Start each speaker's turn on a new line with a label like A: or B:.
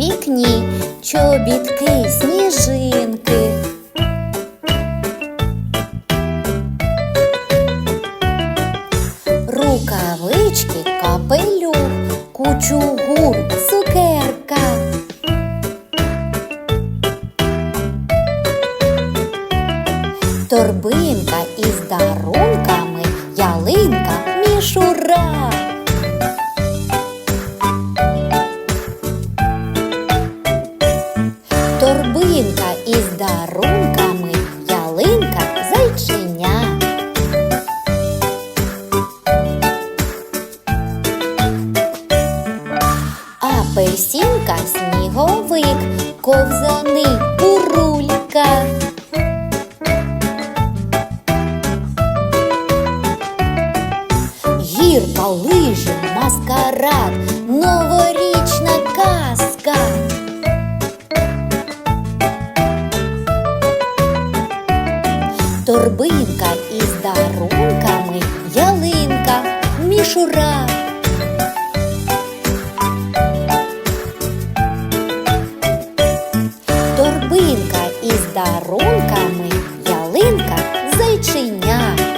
A: вікні, чобітки, сніжинки. Рукавички, капелюх, кучугур, цукерка. Торбинка із дарунками, ялинка, мішура. Торбинка із дарунками, ялинка, зайченя. Апельсинка, сніговик, ковзани, бурулька. Гірка, лижі, маскарад, новорічна Торбинка із дарунками, ялинка, мішура. Торбинка із дарунками, ялинка, зайчиня.